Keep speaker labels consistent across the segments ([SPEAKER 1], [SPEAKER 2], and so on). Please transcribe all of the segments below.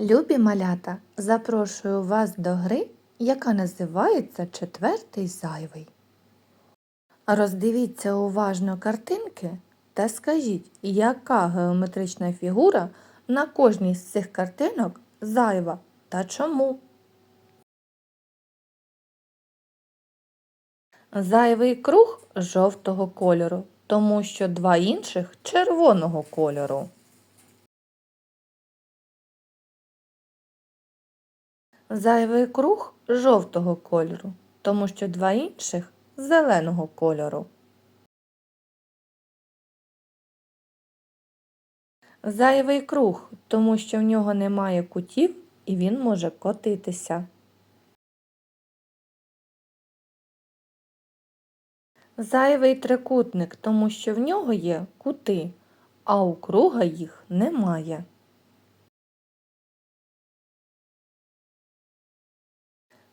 [SPEAKER 1] Любі малята, запрошую вас до гри, яка називається Четвертий зайвий. Роздивіться уважно картинки та скажіть, яка геометрична фігура на кожній з цих картинок зайва та чому. Зайвий круг жовтого кольору, тому що два інших червоного кольору. Зайвий круг жовтого кольору, тому що два інших зеленого кольору. Зайвий круг, тому що в нього немає кутів і він може котитися. Зайвий трикутник, тому що в нього є кути, а у круга їх немає.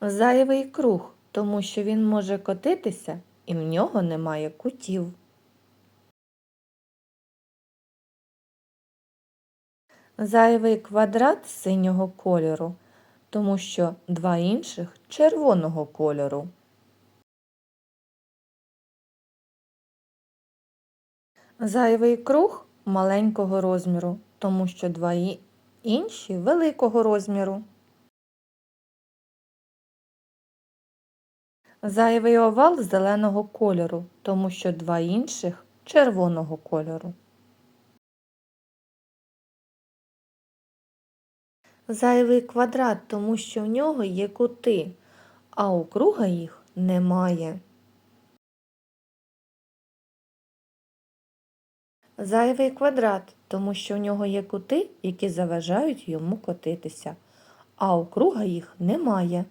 [SPEAKER 1] Зайвий круг, тому що він може котитися і в нього немає кутів. Зайвий квадрат синього кольору, тому що два інших червоного кольору. Зайвий круг маленького розміру, тому що два інші великого розміру. Зайвий овал зеленого кольору, тому що два інших червоного кольору. Зайвий квадрат, тому що в нього є кути, а у круга їх немає. Зайвий квадрат, тому що в нього є кути, які заважають йому котитися, а у круга їх немає.